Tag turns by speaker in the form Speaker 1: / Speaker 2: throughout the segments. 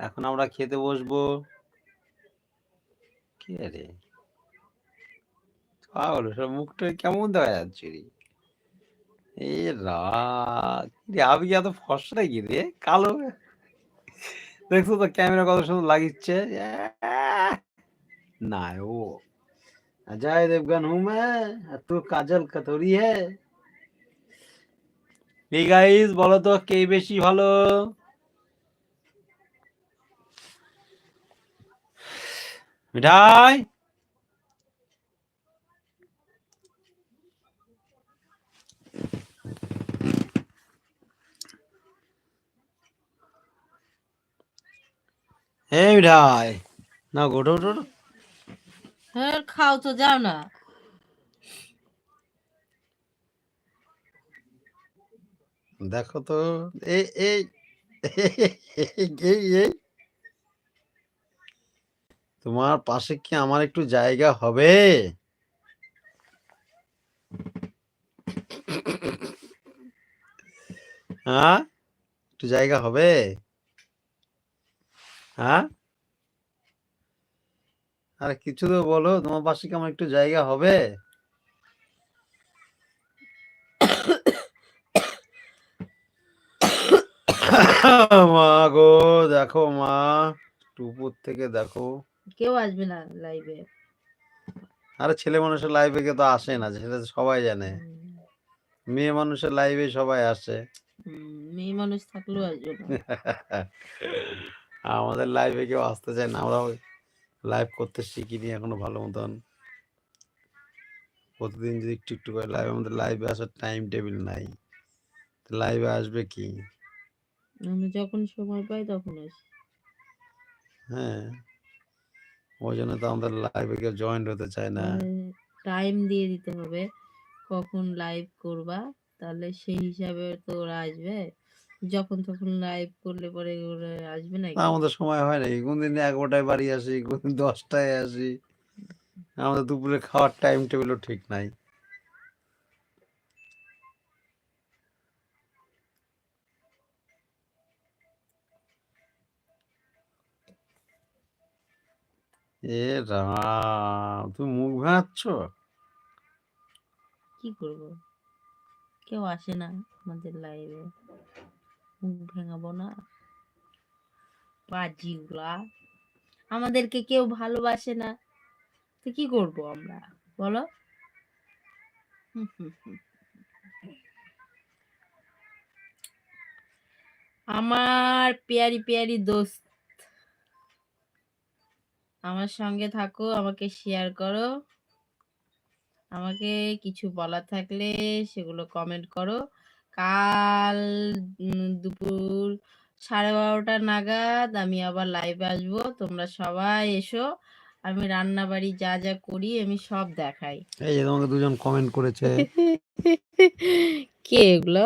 Speaker 1: এখন আমরা খেতে বসবো কে রে পাগল সব মুখটা কেমন দেখা যাচ্ছে রে এ রাত রে আমি কি এত ফর্সা নাকি রে কালো দেখছো তো ক্যামেরা কত সুন্দর লাগিচ্ছে আহ! না ও अजय देवगन हूं मैं और तू काजल कतोरी है এই গাইস বলো তো কে বেশি ভালো মিঠাই হে মিঠাই না গোটো ওঠো।
Speaker 2: হ্যাঁ খাও তো যাও না
Speaker 1: দেখো তো এই এই এই এই তোমার পাশে কি আমার একটু জায়গা হবে? হ্যাঁ? একটু জায়গা হবে? হ্যাঁ? আরে কিছু তো বলো, তোমার পাশে কি আমার একটু জায়গা হবে? মা গো, দেখো মা উপর থেকে দেখো।
Speaker 2: কেউ আসবে না লাইভে
Speaker 1: আরে ছেলে মানুষের লাইভে কে তো আসে না সেটা সবাই জানে। মেয়ে মানুষের লাইভে সবাই আসে।
Speaker 2: মেয়ে মানুষ থাকলেও আসবে না।
Speaker 1: আমাদের লাইভে কেউ আসতে চায় না আমরাও লাইভ করতে শিখিনি এখনও ভালো মতন। প্রতিদিন যদি একটু একটু করে লাইভ আমাদের লাইভে আসার টাইম টেবিল নাই। লাইভে আসবে কি?
Speaker 2: আমি যখন সময় পাই তখন আসি।
Speaker 1: হ্যাঁ। ওই জন্য তো আমাদের লাইভে কেউ জয়েন্ট হতে চায় না।
Speaker 2: টাইম দিয়ে দিতে হবে। কখন লাইভ করবা? তাহলে সেই হিসাবে তো ওরা আসবে। যখন তখন লাইভ করলে পরে ওরা আসবে না
Speaker 1: না, আমাদের সময় হয় না কোনদিন এগারোটায় বাড়ি আসি কোনদিন দশটায় আসি। আমাদের দুপুরে খাওয়ার টাইম টেবিলও ঠিক নাই। এ রাম, তুমি মুখ ভাঙাচ্ছ?
Speaker 2: কি করব? কেউ আসে না আমাদের লাইভে মুখ ভেঙাবো না। বাজিগুলা আমাদেরকে কেউ ভালোবাসে না। তো কি করব আমরা? বলো। আমার পেয়ারি পেয়ারি দোস্ত আমার সঙ্গে থাকো আমাকে শেয়ার করো। আমাকে কিছু বলার থাকলে সেগুলো কমেন্ট করো। কাল দুপুর সাড়ে বারোটা নাগাদ আমি আবার লাইভে আসব। তোমরা সবাই এসো আমি রান্না বাড়ি যা যা করি আমি সব দেখাই।
Speaker 1: এই যে তোমাকে দুজন কমেন্ট করেছে।
Speaker 2: কে এগুলো?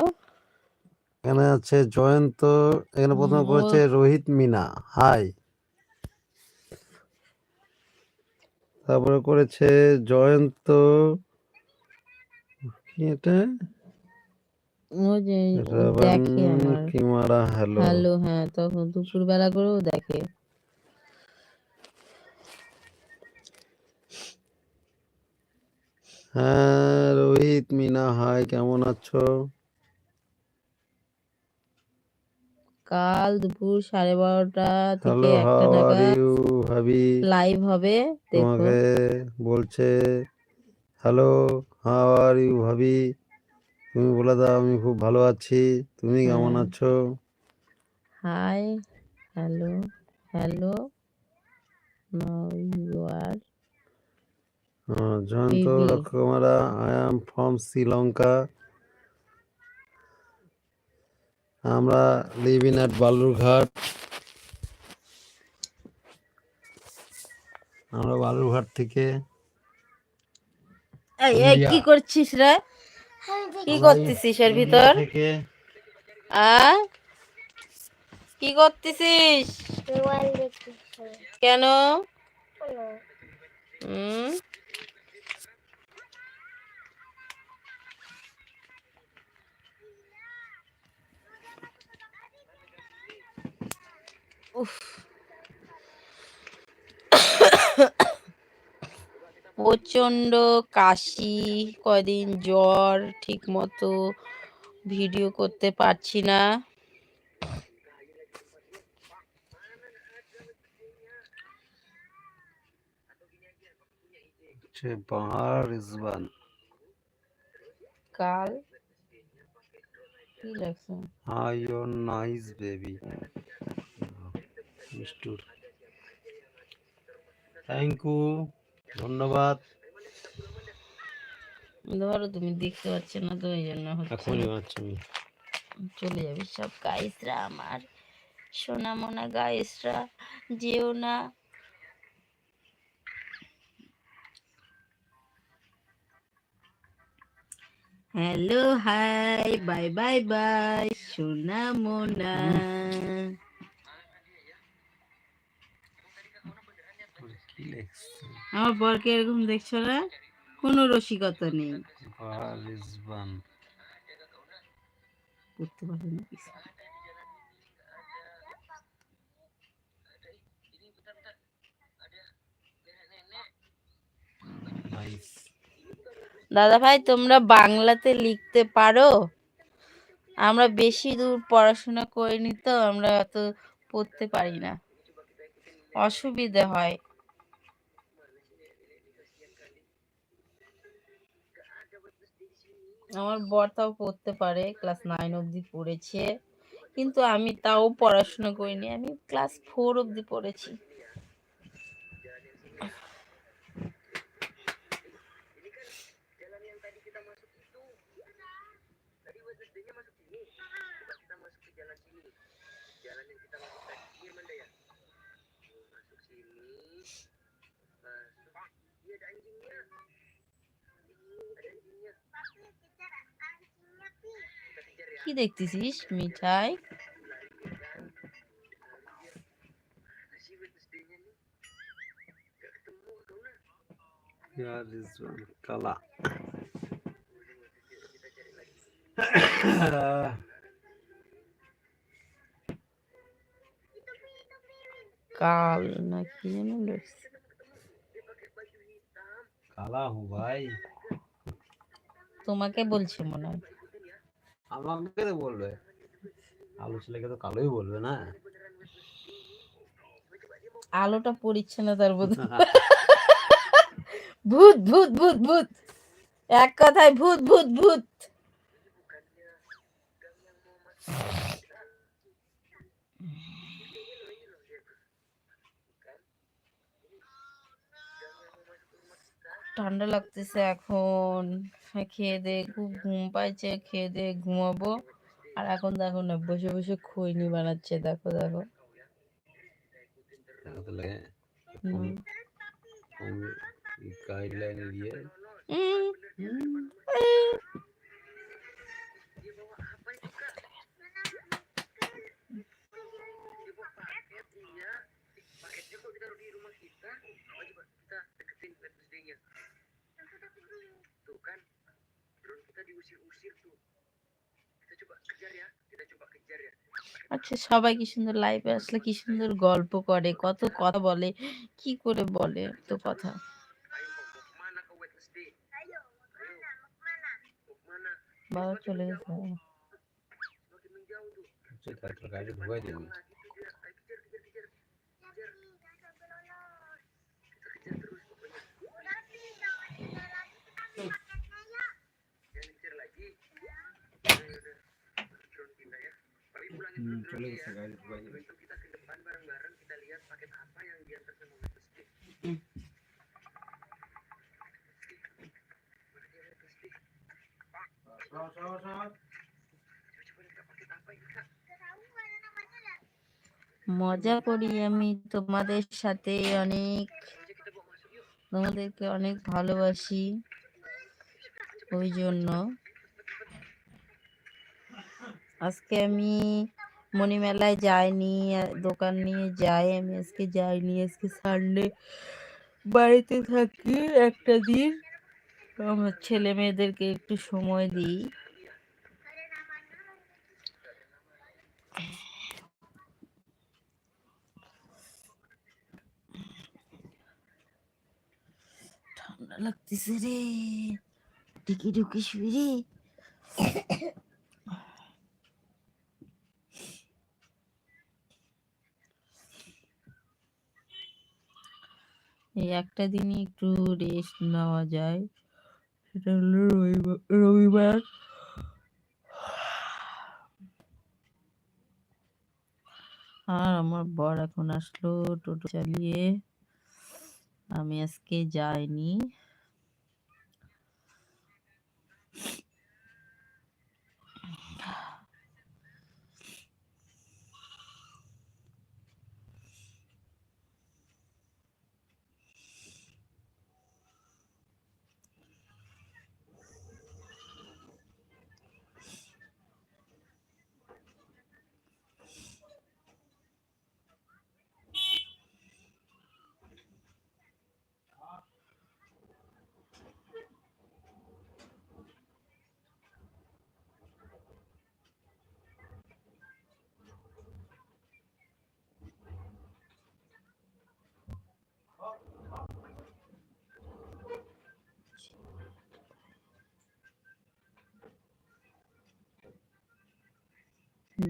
Speaker 1: এখানে আছে জয়ন্ত এখানে প্রথমে। করেছে রোহিত মিনা। হাই তারপরে করেছে জয়ন্ত কি এটা? হ্যালো।
Speaker 2: হ্যালো হ্যাঁ তখন করেও দেখে।
Speaker 1: হ্যাঁ রোহিত মিনা হাই কেমন আছো?
Speaker 2: কাল দুপুর সাড়ে বারোটা থেকে
Speaker 1: হ্যালো
Speaker 2: একটা
Speaker 1: হাউ আর
Speaker 2: নাগাদ
Speaker 1: ইউ ভাবি?
Speaker 2: লাইভ হবে
Speaker 1: তোমাকে বলছে হ্যালো হাউ আর ইউ ভাবি? তুমি বলে দাও আমি খুব ভালো আছি। তুমি কেমন
Speaker 2: হ্যাঁ।
Speaker 1: আছো?
Speaker 2: Hi hello hello now you are
Speaker 1: হ্যাঁ, Jayanta
Speaker 2: Baby.
Speaker 1: Rakshakumara I am from Sri Lanka আমরা লিভ ইন অ্যাট বালুরঘাট। আমরা বালুরঘাট থেকে
Speaker 2: এই এই কি করছিস রে? কি করতেছিস এর ভিতর? কি করতেছিস? কেন? হুম? প্রচণ্ড কাশি কদিন জ্বর ঠিক মতো ভিডিও করতে পারছি না। কাল? কি লাগছে?
Speaker 1: আই ইউর নাইস বেবি মিষ্টুর থ্যাংক ইউ ধন্যবাদ।
Speaker 2: ধরো তুমি দেখতে পাচ্ছ না তো এই জন্য
Speaker 1: এখনই বাচ্চা আমি।
Speaker 2: চলে যাবে সব গাইসরা আমার। সোনা মোনা গাইসরা যেও না। Hello hi bye bye bye সোনা মোনা
Speaker 1: কি লেখছে
Speaker 2: আমার বরকে এরকম দেখছ না? কোনো রসিকতা নেই। করতে পারে না কিছু। দাদা ভাই তোমরা বাংলাতে লিখতে পারো? আমরা বেশি দূর পড়াশোনা করিনি তো আমরা অত পড়তে পারি না। অসুবিধে হয়। আমার বর তাও পড়তে পারে ক্লাস নাইন অবধি পড়েছে। কিন্তু আমি তাও পড়াশোনা করিনি, আমি ক্লাস ফোর অবধি পড়েছি। কি দেখতেছিস? মিঠাই?
Speaker 1: কালা
Speaker 2: কাল না কি যেন
Speaker 1: কালা হু ভাই
Speaker 2: তোমাকে বলছে মনে হয়।
Speaker 1: আমাকে তো বলবে। আলু ছেলেকে তো কালোই বলবে না।
Speaker 2: আলোটা পড়িচ্ছে না তার বোধ। ভূত ভূত ভূত ভূত। এক কথায় ভূত ভূত ভূত। ঠান্ডা লাগতেছে এখন। খেয়ে দিয়ে খুব ঘুম পাইছে খেয়ে দিয়ে ঘুমাবো। আর এখন দেখো না বসে বসে খৈনি বানাচ্ছে দেখো দেখো।
Speaker 1: দিয়ে
Speaker 2: উম, আচ্ছা সবাই কি সুন্দর লাইভে আসলে কি সুন্দর গল্প করে কত কথা বলে কি করে বলে তো কথা? বাবা চলে গেছে
Speaker 1: তারপর গাড়ি ঢুকাই দিবি হুম, চলে গেছে গাড়ি ঢুকাই দিবি
Speaker 2: মজা করি আমি তোমাদের সাথে অনেক তোমাদেরকে অনেক ভালোবাসি। ওই জন্য আজকে আমি মণিমেলায় যাইনি, দোকান নিয়ে যাই, আমি আজকে যাইনি, আজকে সানডে বাড়িতে থাকি একটা দিন। আমার ছেলে মেয়েদেরকে একটু সময় দিই। ঠান্ডা লাগতেছে রে। ঢুকি ঢুকি রে। এই একটা দিনই একটু রেস্ট নেওয়া যায়। সেটা হলো রবিবার রবিবার। আর আমার বর এখন আসলো টোটো চালিয়ে। আমি আজকে যাইনি।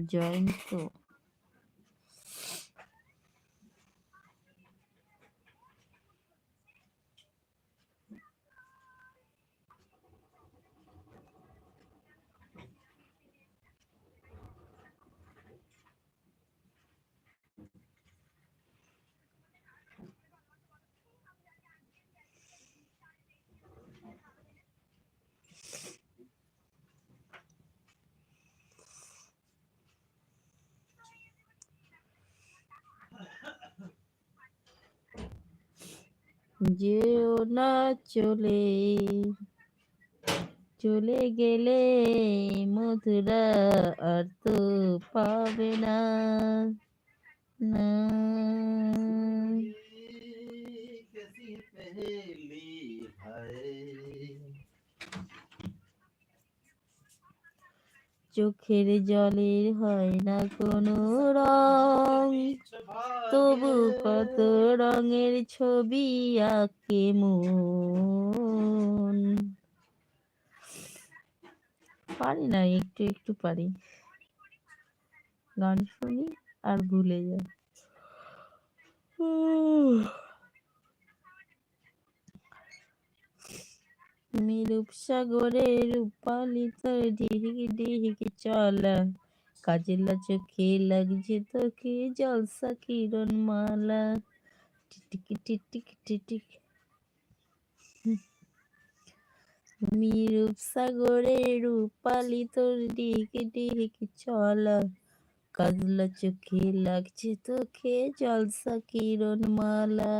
Speaker 2: জয়েন্ট যেও না চলে চলে গেলে মধুরা আর তো পাবে না না চোখের জলের হয় না কোনো রং। তবু কত রঙের ছবি আঁকে মন। পারি না, একটু একটু পারি। গান শুনি আর ভুলে যাই। উহ। তুমি রূপসাগরে রূপালি তোর ডিহিকি ডিহিকি চলা। কাজলা চোখে লাগছে তোকে জলসা কিরণ মালা টিটিকি টিটিকি, টিটিক। তুমি রূপসাগরে রূপালি তোর ডিহিকি ডিহিকি চলা। কাজলা চোখে লাগছে তোকে জলসা কিরণ মালা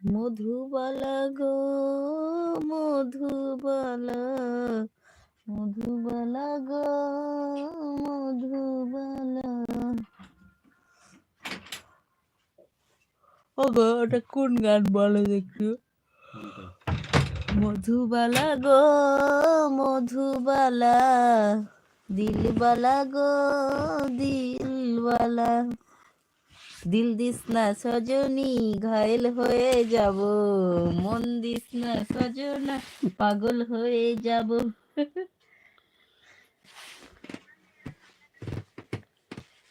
Speaker 2: মধুবালা গো মধুবালা মধুবালা গো মধুবালা। ও গো ওটা কোন গান বলো একটু মধুবালা গো মধুবালা। দিলবালা গো দিলবালা দিল দিস না সজনী, ঘায়েল হয়ে যাব। মন দিস না সজনা, পাগল হয়ে যাব।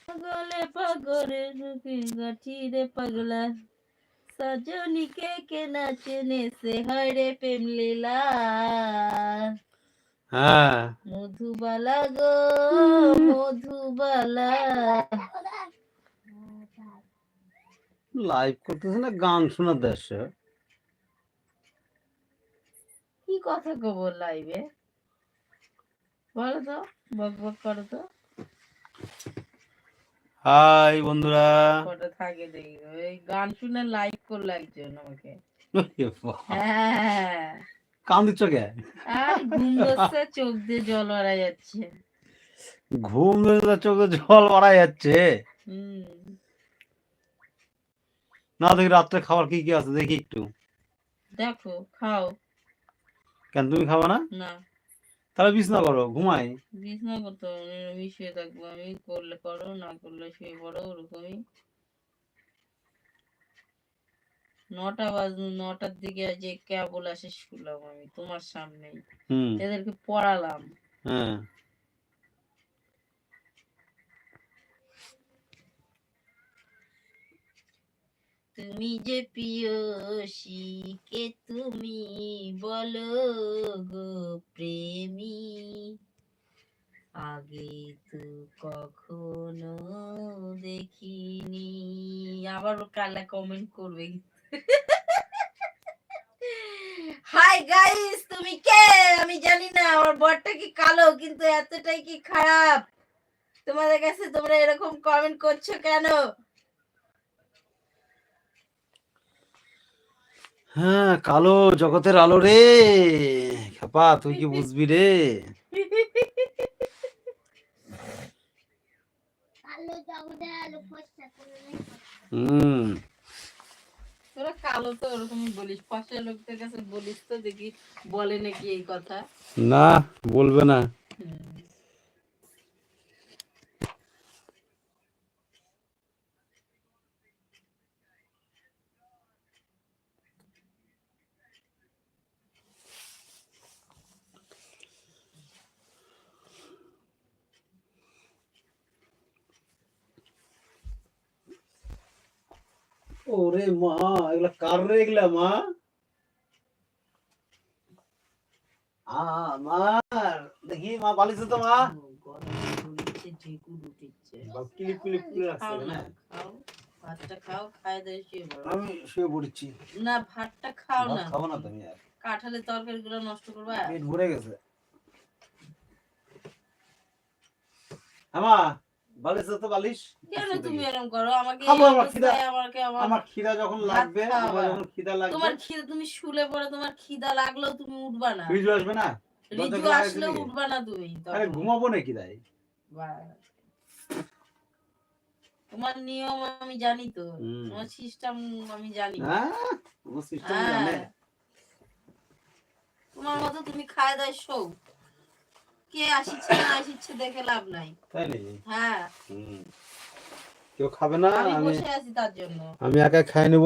Speaker 2: পাগলে পাগলে ঢুকে গাঠি রে পাগলা। সজনী কে কে না চেনে, সে হয় রে প্রেম লীলা।
Speaker 1: হ্যাঁ।
Speaker 2: মধুবালা গো মধুবালা।
Speaker 1: লাইভ করতেছে না গান শোনার দেশে।
Speaker 2: কি কথা কব লাইভে বলো তো বক বক করো তো।
Speaker 1: হাই বন্ধুরা।
Speaker 2: কটা থাকে দেখি। ওই গান শুনে লাইভ করল একজন আমাকে। হ্যাঁ।
Speaker 1: কান দিচ্ছ কে?
Speaker 2: ঘুম চোখ দিয়ে জল মারা যাচ্ছে।
Speaker 1: ঘুম ধরে চোখে জল মারা যাচ্ছে? না দেখি রাত্রে খাবার কি কি আছে দেখি একটু।
Speaker 2: দেখো খাও।
Speaker 1: কেন তুমি খাবা না?
Speaker 2: না।
Speaker 1: তাহলে বিছনা করো ঘুমাই।
Speaker 2: বিছনা করতে হবে আমি শুয়ে থাকব আমি করলে করো না করলে শুয়ে পড়ো ওরকমই। নটা বাজ নটার দিকে যে কেবল আসে শুলাম আমি তোমার সামনে এদেরকে পড়ালাম।
Speaker 1: হ্যাঁ।
Speaker 2: তুমি যে প্রিয়সী কে তুমি বলো গো প্রেমী। আগে তো কখনো দেখিনি। আবার কালা কমেন্ট করবে? হাই গাইস তুমি কে? আমি জানি না আমার বরটা কি কালো কিন্তু এতটাই কি খারাপ? তোমাদের কাছে তোমরা এরকম কমেন্ট করছ কেন?
Speaker 1: হ্যাঁ কালো জগতের আলো রে। খাপা তুই কি বুঝবি রে?
Speaker 3: আলো জগতের আলো
Speaker 2: তো ওরকমই বলিস পাশের লোকদের কাছে বলিস তো দেখি বলে নাকি এই কথা।
Speaker 1: না বলবে না। ওরে মা এগুলা কার রে এগুলা মা? আমার দেখি মা তো মা। আমি শুয়ে পড়ছি।
Speaker 2: না ভাতটা খাও না।
Speaker 1: খাব না তুমি আর।
Speaker 2: কাঁঠালের তরকারি গুলো নষ্ট করবা?
Speaker 1: পেট ভরে গেছে। আমা বালিশ তো বালিশ?
Speaker 2: তুমি এরকম করো? আমাকে
Speaker 1: আমরা, খিদা-
Speaker 2: আমাকে আমার
Speaker 1: খিদা যখন লাগবে আমার যখন খিদা লাগবে
Speaker 2: তোমার খিদা তুমি শুলে পরে তোমার খিদা লাগলেও তুমি উঠবা না।
Speaker 1: রিজু আসবে না?
Speaker 2: রিজু উঠবা না তুমি
Speaker 1: আরে ঘুমাবো নাকি তাই?
Speaker 2: তোমার নিয়ম আমি জানি তো। তোমার সিস্টেম আমি জানি।
Speaker 1: হ্যাঁ? ও সিস্টেম
Speaker 2: হ্যাঁ।
Speaker 1: জানে?
Speaker 2: তোমার মতো তুমি খায় দায় শো কে আসিচ্ছে না আসিচ্ছে দেখে লাভ নাই।
Speaker 1: তাই নাকি?
Speaker 2: হ্যাঁ।
Speaker 1: কেউ খাবে না?
Speaker 2: আমি বসে আছি তার জন্য।
Speaker 1: আমি একা খাই নেব?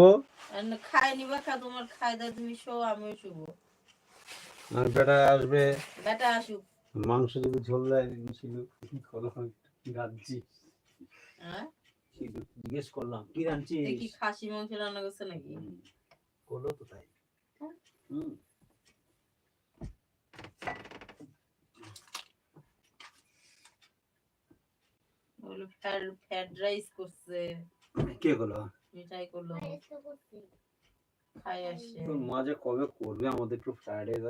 Speaker 2: আর খায় নিবা খা তোমার খায় দায় তুমি শো আমিও শুবো।
Speaker 1: আর বেটা আসবে?
Speaker 2: বেটা আসুক।
Speaker 1: মাংস যদি ঝোল দেয় ছিল কি করলাম কি
Speaker 2: হ্যাঁ?
Speaker 1: জিজ্ঞেস করলাম কি রাঁধছিস?
Speaker 2: দেখি খাসি মাংস রান্না করছে নাকি?
Speaker 1: করল তো তাই।
Speaker 2: হ্যাঁ।
Speaker 1: হুম।
Speaker 2: বলে ফ্যাট ফ্যাট রাইস করছে।
Speaker 1: কে করল?
Speaker 2: মিঠাই করল।
Speaker 3: বাইরে তো করছি।
Speaker 2: খাই আসছে
Speaker 1: তোর মা যে কবে করবে? আমাদের একটু ফ্রাইড রাইস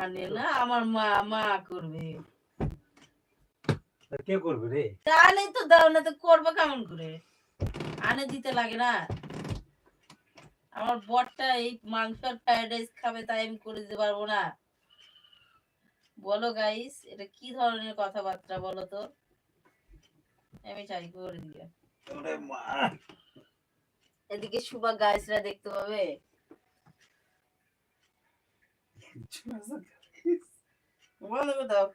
Speaker 2: আনে না আমার মা মা করবে।
Speaker 1: কে করবে রে?
Speaker 2: তাহলে তো দাও না তো করব কেমন করে? আনে দিতে লাগে না। আমার বরটা এই মাংস আর ফ্রাইড রাইস খাবে তাই আমি করে দিতে পারব না। বলো গাইস এটা কি ধরনের কথাবার্তা বলো তো? আমি চাই করে এদিকে সুবা গাইসরা দেখতে পাবে। বলো দাও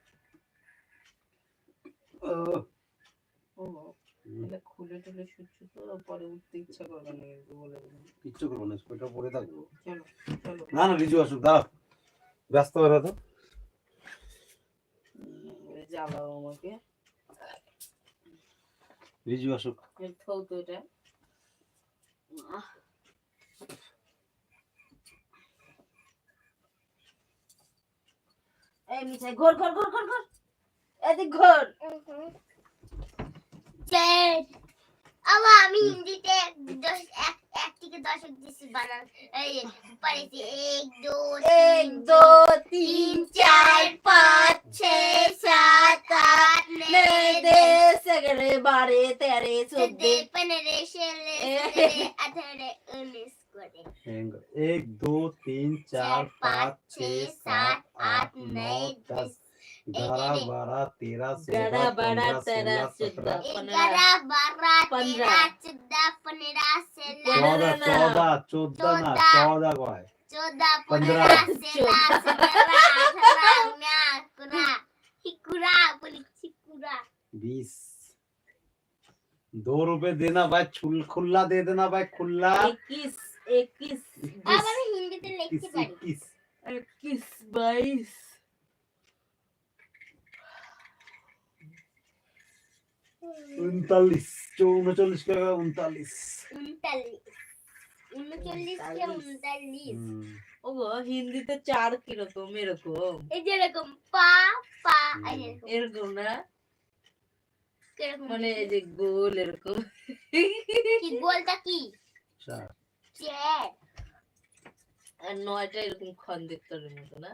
Speaker 1: ও,
Speaker 2: ও এটা খুলে টুলে শুচ্ছু তো পরে উঠতে ইচ্ছা করবে না কিন্তু বলে
Speaker 1: কিচ্ছু করব না ওইটা পরে থাকব।
Speaker 2: চলো চলো।
Speaker 1: না না রিজু আসুক দাঁড়াও। ব্যস্ত হয়ে তো
Speaker 2: এই জ্বালাও আমাকে।
Speaker 1: রিজু আসুক
Speaker 2: এই তো এটা এই মিঠাই ঘর ঘর ঘর ঘর ঘর। এদিক ঘর.
Speaker 3: আবার আমি হিন্দিতে দশ এক এক থেকে দশ অব্দি বানান। এই পারেছি এক দু
Speaker 2: এক তিন চার পাঁচ ছে সাত আট নে দে বারে তেরে চোদ্দে।
Speaker 3: উনিশ
Speaker 1: এক তিন চার পাঁচ ছে সাত আট নয় দশ। ग्यारह बारह तेरह चौदह
Speaker 2: बारह तेरह चौदह
Speaker 3: ग्यारह बारह
Speaker 2: पंद्रह
Speaker 3: चौदह पंद्रह सोलह
Speaker 1: चौदह चौदह ना
Speaker 3: चौदह
Speaker 1: को है
Speaker 3: चौदह
Speaker 1: पंद्रह बीस दो रुपए देना भाई छुल खुल्ला दे देना भाई खुल्ला।
Speaker 2: इक्कीस
Speaker 3: इक्कीस अब हिंदी
Speaker 1: इक्कीस। इक्कीस बाईस। উনতাল্লিশ উনচল্লিশ টাকা
Speaker 3: উনতাল্লিশ। উনচল্লিশ উনতাল্লিশ?
Speaker 2: ওগো হিন্দিতে চার কীরকম? এরকম।
Speaker 3: পা পা এরকম।
Speaker 2: না? মানে এই যে গোল এরকম। আর নয়টা এরকম খন্দের মতো না?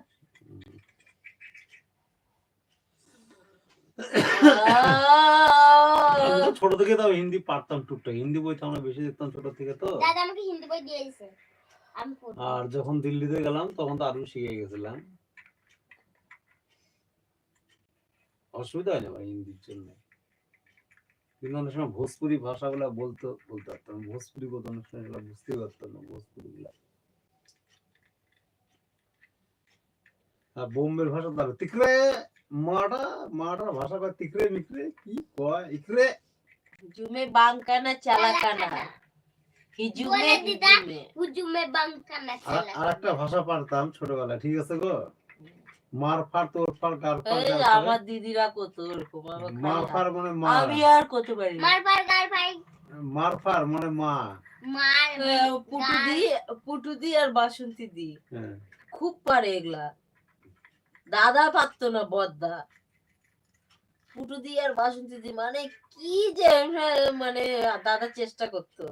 Speaker 1: ছোট থেকে তাও হিন্দি পারতাম টুকটাক। হিন্দি বই তো আমরা বেশি দেখতাম ছোট থেকে তো।
Speaker 3: দাদা আমাকে হিন্দি বই দিয়ে দিয়েছে।
Speaker 1: আর যখন দিল্লিতে গেলাম তখন তো আরও শিখে গেছিলাম। অসুবিধা হয় না ভাই হিন্দির জন্য। কিন্তু অনেক সময় ভোজপুরি ভাষাগুলা বলতো বলতে পারতাম ভোজপুরি বলতে অনেক সময় এগুলা বুঝতেই পারতাম না ভোজপুরি গুলা আর বোম্বের ভাষা তাহলে তিকরে! মাটা ভাষা কয় তিকরে মিকরে কি কয়? ইকরে।
Speaker 2: জুমে চালাকানা। হুজুমে
Speaker 3: বাঙ্কা না
Speaker 1: আর আর একটা ভাষা পারতাম ছোটবেলায় ঠিক আছে গো? মার ফার তোর ফার গার ফার
Speaker 2: এই আমার দিদিরা কত ওরকম
Speaker 1: মার ফার মানে মা।
Speaker 2: আমি আর কত পারি না।
Speaker 3: মার গার ভাই
Speaker 1: মার ফার মানে মা।
Speaker 3: মার
Speaker 2: পুটু দি পুটু দি আর বাসন্তী দি।
Speaker 1: হ্যাঁ।
Speaker 2: খুব পারে এগুলা। দাদা পারতো না বদ্দা পুটু দি আর বাসন্তী দি মানে কি যে হ্যাঁ, মানে দাদা চেষ্টা করতো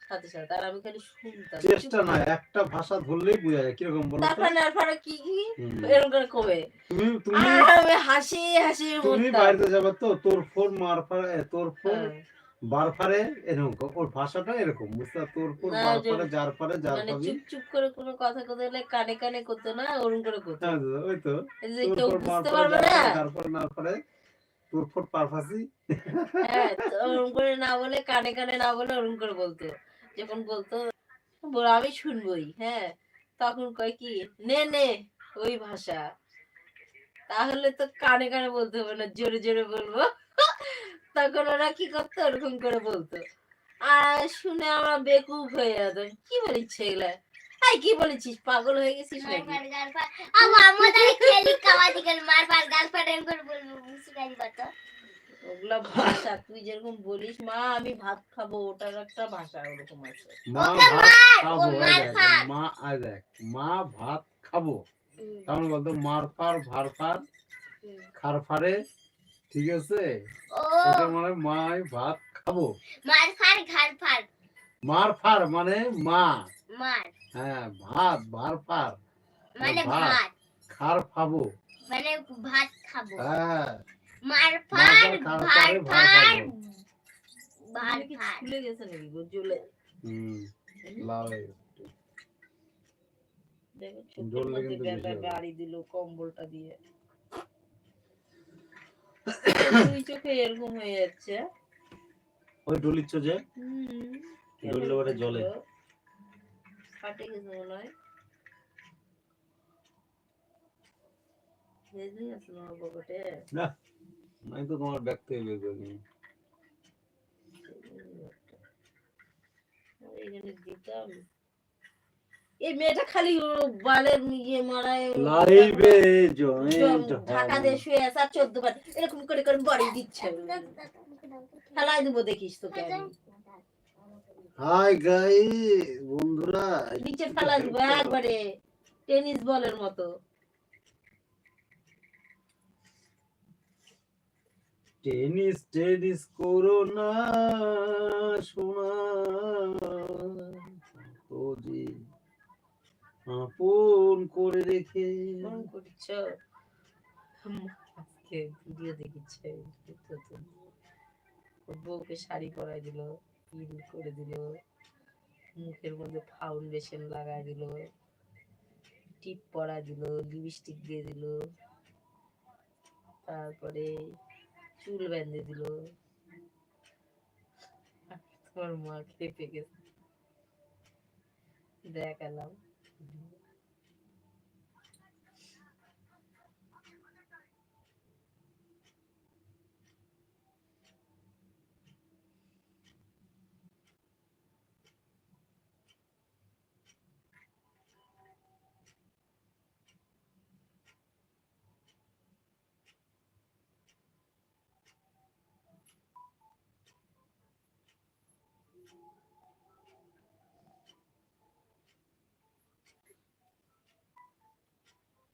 Speaker 2: সাথে সাথে আর আমি খালি শুনতাম।
Speaker 1: চেষ্টা না একটা ভাষা ধরলেই বোঝা যায় কীরকম বলো
Speaker 2: তারপরে তারপরে কি কি এরকম করে কবে?
Speaker 1: তুমি তুমি
Speaker 2: আমি হাসি হাসি
Speaker 1: তুমি বাইরে যাবে তো তোর ফোর মার ফার তোর ফোর এরকম ওর ভাষাটা এরকম পারছ? তোর
Speaker 2: যে-
Speaker 1: যার ফারে যার
Speaker 2: মানে
Speaker 1: পাবি
Speaker 2: চুপ চুপ করে কোনো কথা কথা হলে কানে কানে করতো না ওরকম করে করতো।
Speaker 1: হ্যাঁ ওই তো।
Speaker 2: যে কেউ বুঝতে পারবে না?
Speaker 1: যার ফারে না ফারে তোর পার ফাঁসি
Speaker 2: হ্যাঁ ওরকম করে না বলে কানে কানে না বলে ওরকম করে বলতো। যখন বলতো বলো আমি শুনবই হ্যাঁ। তখন কয় কি নে নে ওই ভাষা। তাহলে তো কানে কানে বলতে হবে না জোরে জোরে বলব। তখন ওরা কি করতো ওরকম করে বলতো। আর শুনে আমরা বেকুব হয়ে যেতাম কি বলিস এগুলা? আই কি বলেছিস? পাগল হয়ে গেছিস নাকি?
Speaker 3: খেলি এরকম করে বলব মুসিকানি কত
Speaker 2: ওগুলা ভাষা তুই যেরকম বলিস মা আমি ভাত খাব ওটার একটা ভাষা ওরকম আছে।
Speaker 1: মা ভাত খাব মা মা ভাত খাব। তাহলে বলতো মার ফার ভার ফার খার ফারে ঠিক আছে? এটা মানে মাই ভাত খাব?
Speaker 3: মার ফার ঘার ফার।
Speaker 1: মার ফার মানে মা।
Speaker 3: মার।
Speaker 1: হ্যাঁ ভাত ভার ফার।
Speaker 3: মানে
Speaker 1: ভাত। খার ফাবো
Speaker 3: মানে ভাত খাব।
Speaker 1: হ্যাঁ।
Speaker 3: মার
Speaker 1: মার
Speaker 3: ফার
Speaker 1: ফার,
Speaker 3: ভার
Speaker 1: ফার খাব।
Speaker 3: ভার ফার।
Speaker 2: স্কুলে গেছে নাকি? গো
Speaker 1: হুম লাল
Speaker 2: দেখো চোখের
Speaker 1: জ্বললে
Speaker 2: মধ্যে
Speaker 1: কিন্তু
Speaker 2: ব্যাটা
Speaker 1: বেশি হবে।
Speaker 2: গাড়ি দিল কম্বলটা দিয়ে। দুই চোখে এরকম হয়ে যাচ্ছে।
Speaker 1: ওই ডলিচ্ছ যে জ্বললে ওটা জ্বলে।
Speaker 2: ফাটে গেছে মনে হয়। না
Speaker 1: তো তোমার
Speaker 2: এখানে দিতাম। এই মেয়েটা খালি বালের ইয়ে মারায়
Speaker 1: লাইভে জয়েন্ট
Speaker 2: ঢাকা দিয়ে শুয়ে আছে আর চোদ্দ বার এরকম করে করে বড়ি দিচ্ছে। ফেলাই দেবো দেখিস তোকে
Speaker 1: হাই গাই বন্ধুরা
Speaker 2: নিচে ফেলা দিব একবারে টেনিস বলের মতো।
Speaker 1: টেনিস টেনিস করো না সোনা। যে আপন করে রেখে।
Speaker 2: আজকে ভিডিও বউকে শাড়ি পরাই দিল করে দিল, মুখের মধ্যে ফাউন্ডেশন লাগাই দিল, টিপ পরা দিল লিপস্টিক দিয়ে দিল, তারপরে চুল বেঁধে দিল। তোমার মা খেপে গেছে। দেখালাম Mm-hmm.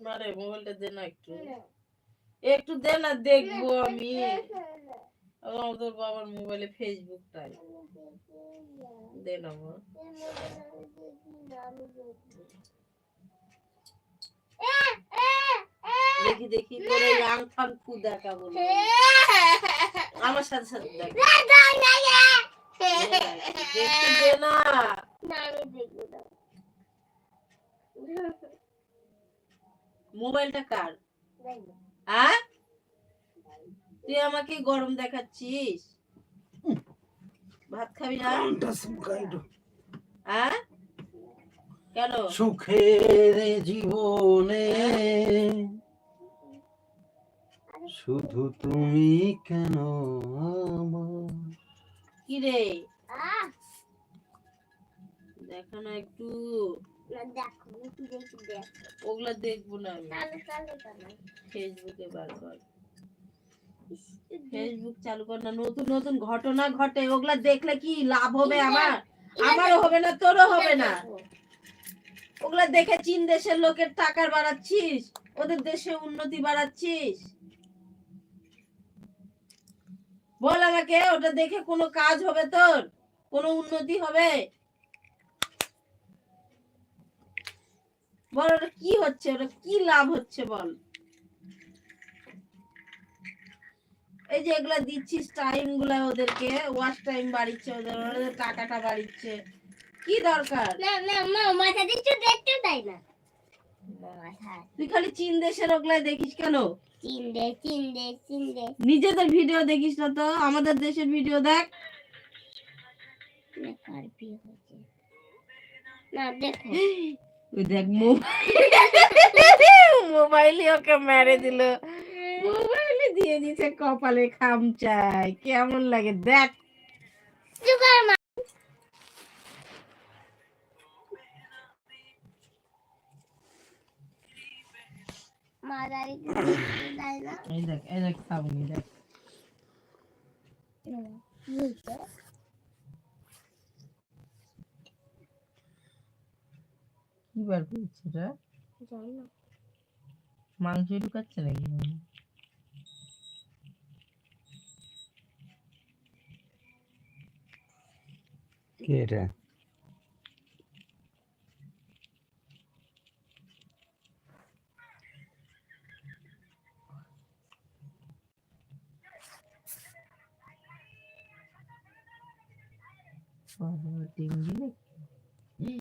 Speaker 2: মারে মোবাইলটা দে না একটু। একটু দে না দেখব আমি। আমার তোর বাবার মোবাইলে ফেসবুকটাই দে না দেখি দেখি, তোর আং ফাং ফু দেখা আমার সাথে সাথে দেখ। দেখতে দে না। মোবাইলটা কার? হ্যাঁ তুই আমাকে গরম দেখাচ্ছিস? ভাত খাবি না? হ্যাঁ কেন?
Speaker 1: সুখের জীবনে। শুধু তুমি কেন আমার?
Speaker 2: কি রে দেখো না একটু। ওগুলা দেখব না আমি। ফেসবুকে বারবার ফেসবুক চালু কর না নতুন নতুন ঘটনা ঘটে ওগুলা দেখলে কি লাভ হবে আমার? আমারও হবে না তোরও হবে না। ওগুলা দেখে চীন দেশের লোকের টাকার বাড়াচ্ছিস ওদের দেশে উন্নতি বাড়াচ্ছিস। বল আমাকে ওটা দেখে কোনো কাজ হবে তোর? কোনো উন্নতি হবে? বল ওটা কি হচ্ছে? ওটা কি লাভ হচ্ছে বল? এই যে এগুলা দিচ্ছিস টাইমগুলা ওদেরকে ওয়াশ টাইম বাড়িচ্ছে ওদের ওদের টাকাটা বাড়িচ্ছে। কি দরকার? তুই খালি চীন দেশের ওগুলাই দেখিস কেন?
Speaker 3: চিন্দে চিন্দে চিন্দে
Speaker 2: নিজেদের ভিডিও দেখিস না তো আমাদের দেশের ভিডিও দেখ।
Speaker 3: কার বিয়ে হয়েছে? না দেখো।
Speaker 2: ওই দেখ মোবাইলে ওকে মেরে দিল মোবাইলে দিয়ে দিছে কপালে খামচাই কেমন লাগে দেখ এই দেখ এই দেখ সাবনি দেখ কি বার করছে রে?
Speaker 3: জানি না।
Speaker 2: মাংস ঢুকাচ্ছে নাকি?
Speaker 1: কে এটা?
Speaker 2: বাবা, ডিঙ্গি নাকি?